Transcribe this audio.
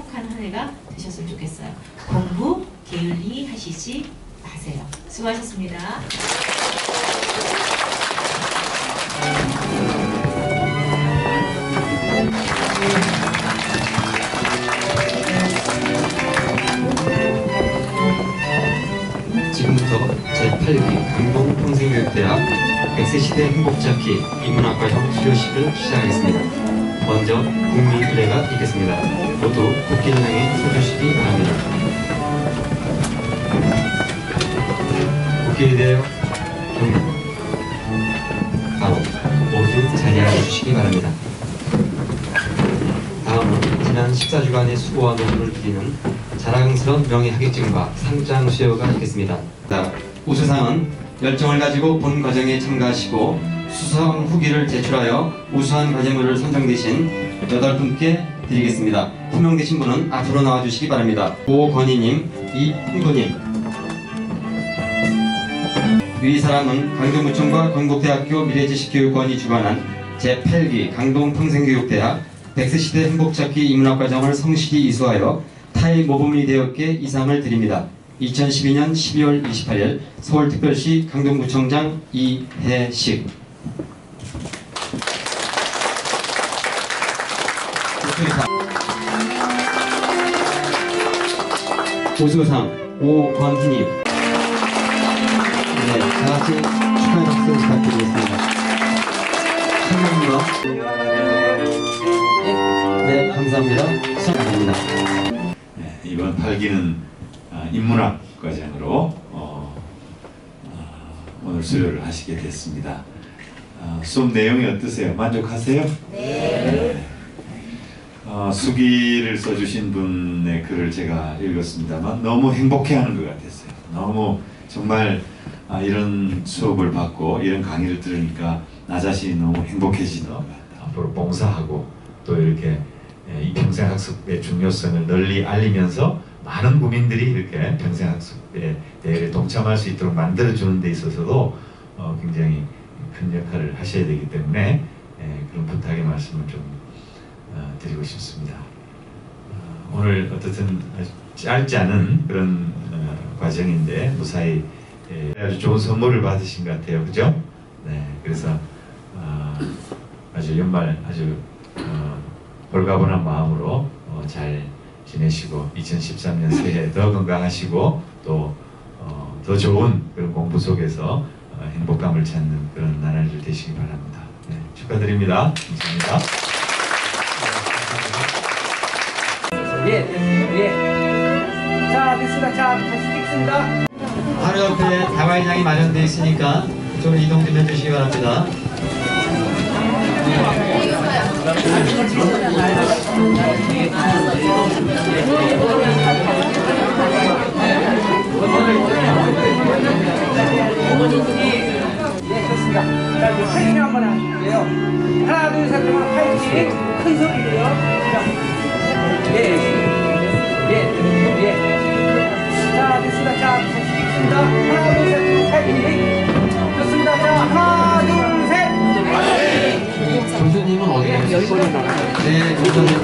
행복한 한 해가 되셨으면 좋겠어요. 공부 게을리 하시지 마세요. 수고하셨습니다. 지금부터 제8기 강동 평생교육대학 100세 시대 행복잡기 인문학과형 수료식을 시작하겠습니다. 먼저 국민의례가 있겠습니다. 모두 국기를 향해 서주시기 바랍니다. 대하여 경례. 바로 모두 자리하여 주시기 바랍니다. 다음은 지난 14주간의 수고와 노력을 기리는 자랑스러운 명예학위증과 상장 수여가 있겠습니다. 자, 우수상은 열정을 가지고 본 과정에 참가하시고 수상 후기를 제출하여 우수한 과제물을 선정되신 8분께 드리겠습니다. 호명되신 분은 앞으로 나와주시기 바랍니다. 오건희님, 이훈구님, 위 사람은 강동구청과 건국대학교 미래지식교육원이 주관한 제8기 강동평생교육대학 백세시대 행복찾기 인문학 과정을 성실히 이수하여 타의 모범이 되었기에 이상을 드립니다. 2012년 12월 28일 서울특별시 강동구청장 이혜식 우수상 오건희님 네, 다 같이 축하의 박수 부탁드리겠습니다. 감사합니다. 네, 감사합니다. 수고하셨습니다. 네, 이번 8기는 인문학 과정으로 어, 어, 오늘 수료를 하시게 됐습니다. 어, 수업 내용이 어떠세요? 만족하세요? 네. 어, 수기를 써주신 분의 글을 제가 읽었습니다만 너무 행복해하는 것 같았어요. 너무 정말 아, 이런 수업을 받고 이런 강의를 들으니까 나 자신이 너무 행복해지는 것 같아요. 앞으로 봉사하고 또 이렇게 예, 이 평생학습의 중요성을 널리 알리면서 많은 국민들이 이렇게 평생학습에 대회에 동참할 수 있도록 만들어주는 데 있어서도 어, 굉장히 큰 역할을 하셔야 되기 때문에 예, 그런 부탁의 말씀을 좀 어, 드리고 싶습니다. 어, 오늘 어떻든 짧지 않은 그런 어, 과정인데 무사히 예, 아주 좋은 선물을 받으신 것 같아요, 그죠? 네, 그래서 아, 아주 연말 아주 어, 홀가분한 마음으로 어, 잘 지내시고 2013년 새해 더 건강하시고 또 어, 더 좋은 그런 공부 속에서 어, 행복감을 찾는 그런 나날들 되시기 바랍니다. 네, 축하드립니다. 감사합니다. 예, 예. 자, 됐습니다. 자, 다시 찍습니다. 바로 옆에 다과인장이 마련되어 있으니까 좀 이동 좀 해주시기 바랍니다. 파이팅 한번 하실게요. 하나, 둘, 셋 하면 파이팅. 큰 소리로요. 자, 예, 예, 예. 자, 됐습니다. 자, 다시 찍습니다. 하나, 둘, 셋 하면 파이팅. 셋. 교수님은 어디